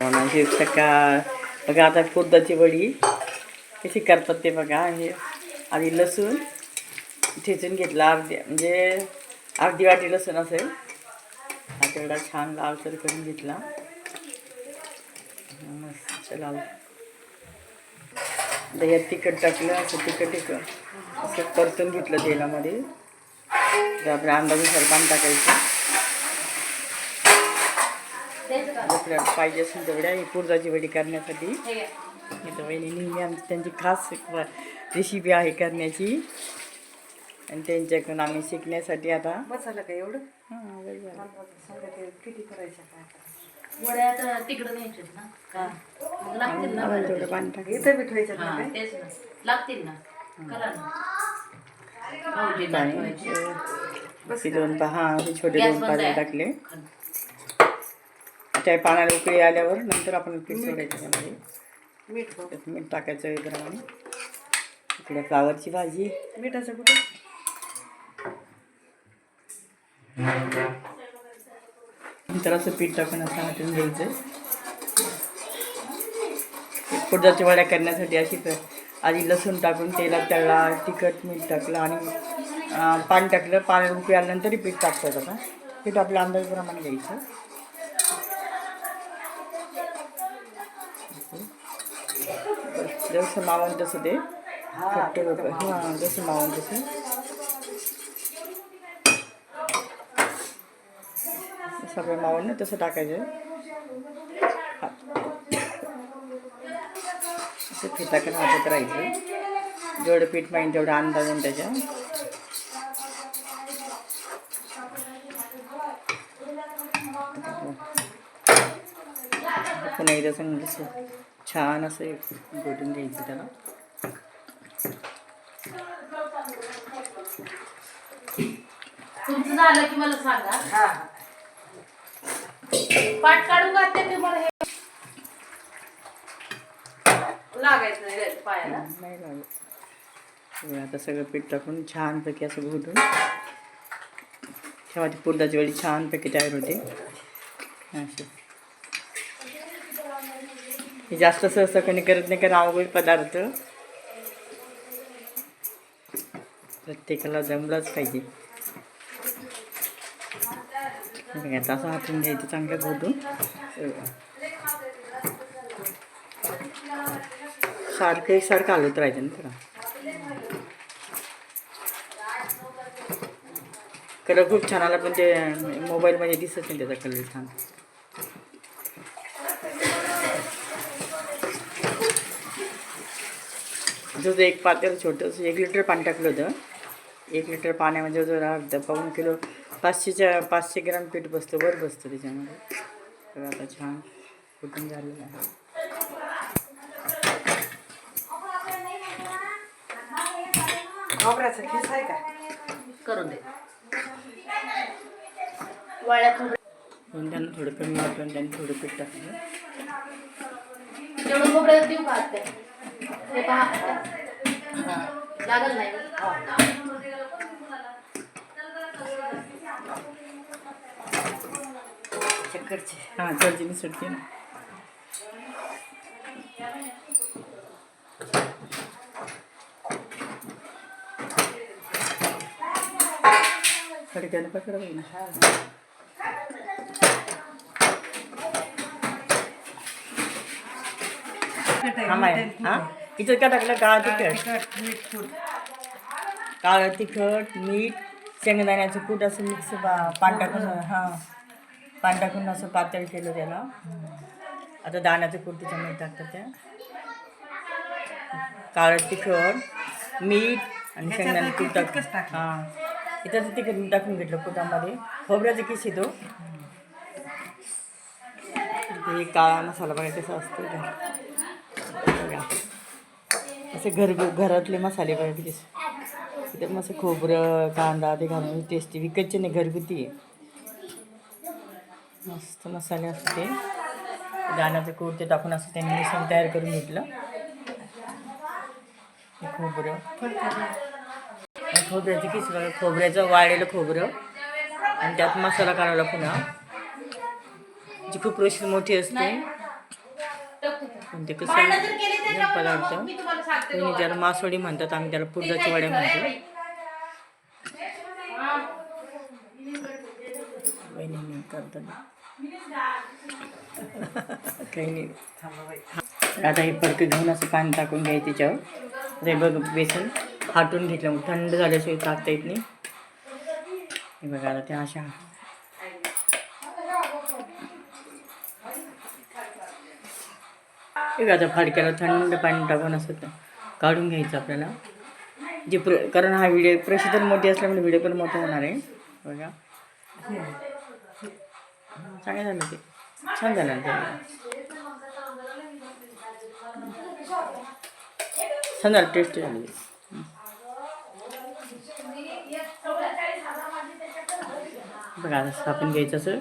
म्हणजे सकाळ बघा आता कुर्दाची वडी कशी करतात ते बघा. हे आधी लसूण ठेचून घेतला अर्धी म्हणजे अर्धी वाटी लसूण असेल. हा तेवढा छान लालसर करून घेतला. मस्त लाल. दह्यात तिखट टाकलं असं तिखट एक असं परतून घेतलं तेलामध्ये. तर आपल्या पाणी टाकायचं. आपल्याला पाहिजे असेल तेवढ्या ही कुर्दाची वडी करण्यासाठी. इथं वहिनी आमची त्यांची खास रेसिपी आहे करण्याची. आणि त्यांच्याकडून आम्ही शिकण्यासाठी आता. मसाला काय एवढं? हां, किती करायचं काय वड्या आता तिकडं न्यायच्यात ना. हा मग लागतील ना आम्हाला तेवढं पाणी टाक इथं बी ठेवायचं हा, ना काय तेच ना. लागतील ना. करा दोन पा हां ते छोटे दोन पाणी आहे. टाकले. त्या पाण्याला उकळी आल्यावर नंतर आपण पीठ सोडायचं त्यामध्ये. मीठ. त्यात मीठ टाकायचं वेगळं इकडे फ्लावरची भाजी. मिठाचं कुठे? नंतर असं पीठ टाकून असं हाटून घ्यायचं. कुर्दाच्या वड्या करण्यासाठी अशी कर आधी लसूण टाकून तेलात तळला तिखट मीठ टाकलं आणि पाणी टाकलं. पाणी उकळी आल्यानंतरही पीठ टाकतात आता पीठ आपल्या अंदाजाप्रमाणे घ्यायचं. जसं मावून तसं ते घट्ट होतं हां जसं मावून तसं. सगळं मावून ना तसं टाकायचं. असं पिठाकडे हातात राहायचं. जेवढं पीठ पाहिजे तेवढं अंदाजून त्याच्या. पुन्हा एकदा असं छान असं एक गोटून घ्यायचं त्याला. तुमचं झालं की मला सांगा. हा. पाठ काढून घालते ते मला हे. लागायचं नाही रे पायाला. नाही लागत आता सगळं पीठ टाकून छानपैकी असं घोटून. तेव्हा ती पुरदाची वडी छानपैकी तयार होते. अशी. हे जास्त सहसा कोणी करत नाही कारण अवघड पदार्थ. प्रत्येकाला जमलाच पाहिजे. बघा, आता असं हातून घ्यायचं चांगलं घोटून सारखं एकसारखं हलत राहायचं ना त्याला कलर खूप छान आला पण ते मोबाईलमध्ये दिसत नाही त्याचा कलर छान. जसं एक पातेल छोटंसं एक लिटर पाणी टाकलं होतं. एक लिटर पाण्यामध्ये जर अर्धा पाऊन किलो. पाचशेच्या पाचशे ग्राम पीठ बसतं वर बसतं त्याच्यामध्ये. तर आता छान कुठून झालेलं आहे. खोबऱ्याचं खिस आहे का? करून दे. वळ्या थोडं म्हणून त्यांना थोडं कमी वाटलं आणि त्यांनी थोडं पीठ टाकलं. तेवढं देऊ का आत्या? हे पहा लागल नाही चक्करची हां चर्चीने सुटते ना खडक्याने पकडा बाई ना हा माय हां इथं काय टाकलं काळं तिखट काळं तिखट मीठ शेंगदाण्याचं कूट असं मिक्स पान टाकून हां. पान टाकून असं पातळ केलं त्याला. आता दाण्याचं कूट त्याच्यामध्ये टाकतात त्या. काळं तिखट मीठ आणि शेंगदाणे कूट टाक. हां. इथं तिखट टाकून घेतलं कुटामध्ये. खोबऱ्याचं किस येतो ते? काळा मसाला बघा कसा असतो. असे घर घरातले मसाले पाहिजे. किती असं मस्त खोबरं कांदा ते घालून टेस्टी विकतचे नाही घरगुती आहे. मस्त मसाले असते ते. दाण्याचं कुर्ते टाकून असं त्यांनी मिश्रण तयार करून घेतलं. खोबरं. खोबऱ्याचं किस खोबऱ्याचं वाळलेलं खोबरं. आणि त्यात मसाला काढायला पुन्हा. जी खूप प्रोसेस मोठी असते. ते कसं वाटतं कोणी त्याला मासवडी म्हणतात आम्ही त्याला पुरदाची वड्या म्हणतो. काही नाही. आता हे फडकं घेऊन असं पाणी टाकून घ्यायचं त्याच्यावर. ते बघ बेसन हाटून घेतलं मग थंड झाल्याशिवाय टाकता येत नाही. हे बघा आता त्या अशा ठीक आहे आता फाडक्याला थंड पाणी टाकून असं काढून घ्यायचं आपल्याला. जे प्र कारण हा व्हिडिओ प्रसिद्ध मोठी असल्यामुळे व्हिडिओ पण मोठा होणार आहे. बघा. चांगलं झालं ते. छान झालं छान झालं टेस्ट झाली. बघा आपण घ्यायचं असं.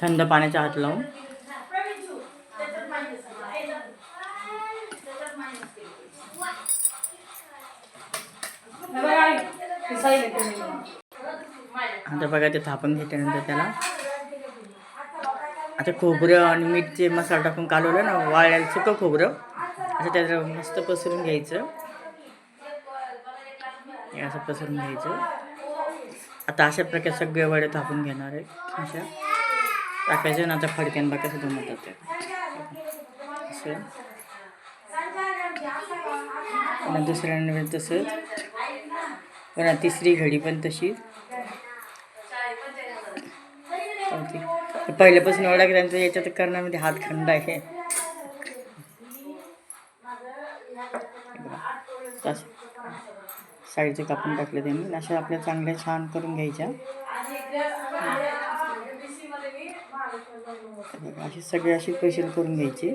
थंड पाण्याच्या हात लावून. आता बघा ते थापून घेतल्यानंतर त्याला. आता खोबरं आणि मीठचे मसाला टाकून कालवलं ना वाळलेलं सुकं खोबरं. असं त्याला मस्त पसरून घ्यायचं. हे असं पसरून घ्यायचं. आता अशा प्रकारे सगळे वडे थापून घेणार आहेत. अशा. टाकायचं ना आता फडक्यान बघा सुद्धा म्हणतात ते. असं. दुसऱ्या तसंच. पुन्हा तिसरी घडी पण तशीच. पहिल्यापासून एवढा की याच्या याच्यात करण्यामध्ये हात खंड आहे. असं साईडचे कापून टाकले त्यांनी. अशा आपल्या चांगल्या छान करून घ्यायच्या. बघा, अशी सगळी अशी स्पेशल करून घ्यायची.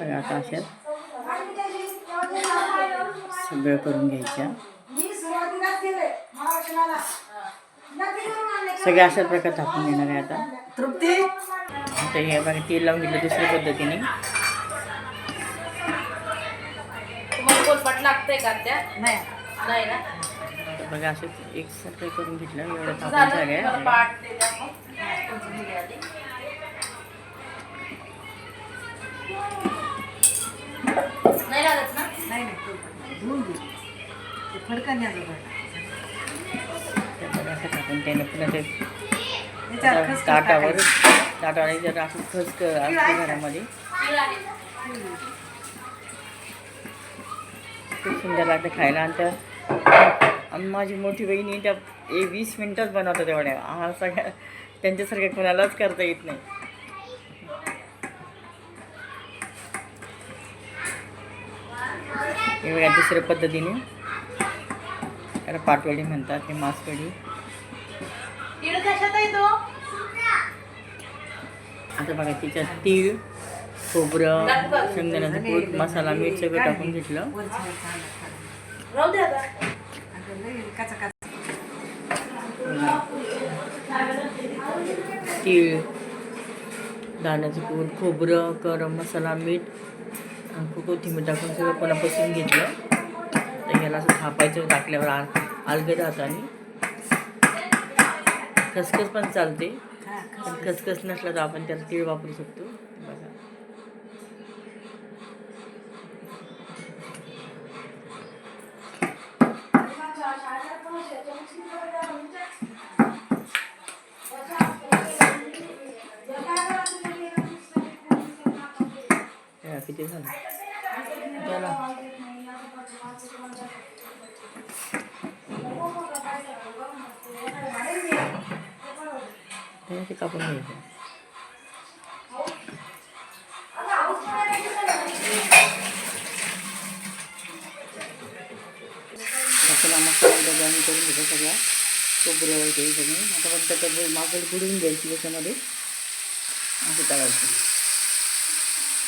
बघा आता अशा सगळं करून घ्यायच्या. सगळ्या अशा प्रकारे टाकून घेणार आहे आता. तृप्ती? आता हे बघा तेल लावून घेतलं दुसऱ्या पद्धतीने. तुम्हाला कोलपाट लागतंय का त्या? नाही. नाही ना? तर बघा असं एकसारखं करून घेतलं एवढं थापून झालं मला झालं पाठ ते द्या मग. तुमचं दिले आधी. नाही लागत ना? नाही नाही धुवून घे. ते त्याने पुन्हा ते ताटावर. ताटावर जर असं खसक असते घरामध्ये? खूप सुंदर लागतं खायला. आणि त्या आणि माझी मोठी बहिणी त्या ए वीस मिनटात बनवतात एवढ्या. हा सगळ्या त्यांच्यासारख्या कोणालाच करता येत नाही. हे बघा दुसऱ्या पद्धतीने. त्याला पाटवडी म्हणतात हे मासवडी. आता बघा तिच्यात तीळ खोबरं शेंगदाण्याचं कूट मसाला मीठ सगळं टाकून घेतलं. तीळ दाण्याचं कूट खोबरं गरम मसाला मीठ. कोथिंबीर टाकून सगळं पुन्हा पसून घेतलं. तर याला असं थापायचं टाकल्यावर आल अलगद हाताने. खसखस पण चालते. पण खसखस नसला तर आपण त्याला तीळ वापरू शकतो. बघा. हे किती झालं चला हे ते कापून घ्यायचं मसाला मसाला डबा आम्ही करून घेतो सगळा खोबरं वगैरे सगळं आता पण त्याच्या मागं बुडवून घ्यायची त्याच्यामध्ये असं टाकायचं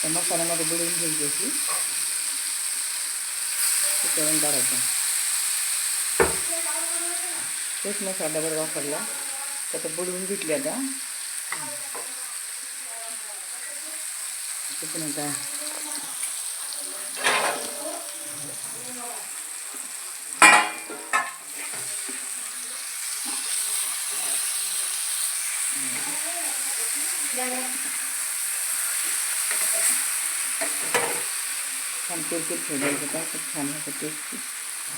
त्या मसाल्यामध्ये बुडवून घ्यायची अशी करून काढायचं. तेच मसाला डबल वापरला. त्यात बुडवून घेतली आता. तिकडून आता. Yeah. कुरकुर ठेवायचं का खूप छान होतं टेस्टी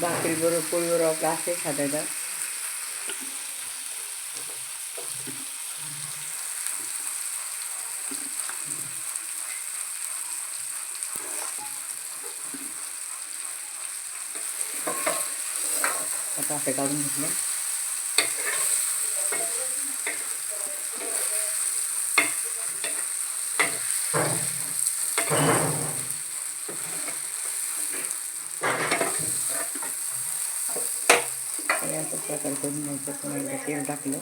भाकरी बरोबर पोळीबरोबर आपलं असे खाता येतात आता असं काढून घेतलं आणि असं प्रकारे करून घ्यायचं पुन्हा एकदा तेल टाकलं.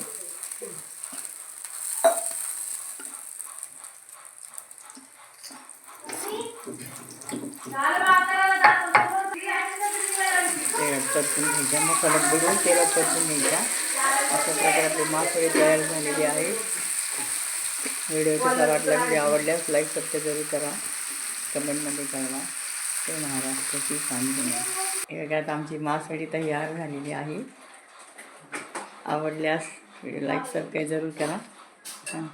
तेलात परतून घ्यायच्या मसाल्यात बुडवून तेलात परतून घ्यायच्या अशा प्रकारे आपले मासोळी तयार झालेली आहे व्हिडिओ कसा वाटला म्हणजे आवडल्यास लाईक सबस्क्राईब जरूर करा. कमेंटमध्ये कळवा. ते महाराष्ट्राची सांगून हे आमची मासवडी तयार झालेली आहे. आवडल्यास व्हिडिओ लाईक सबस्क्राईब जरूर करा. हां.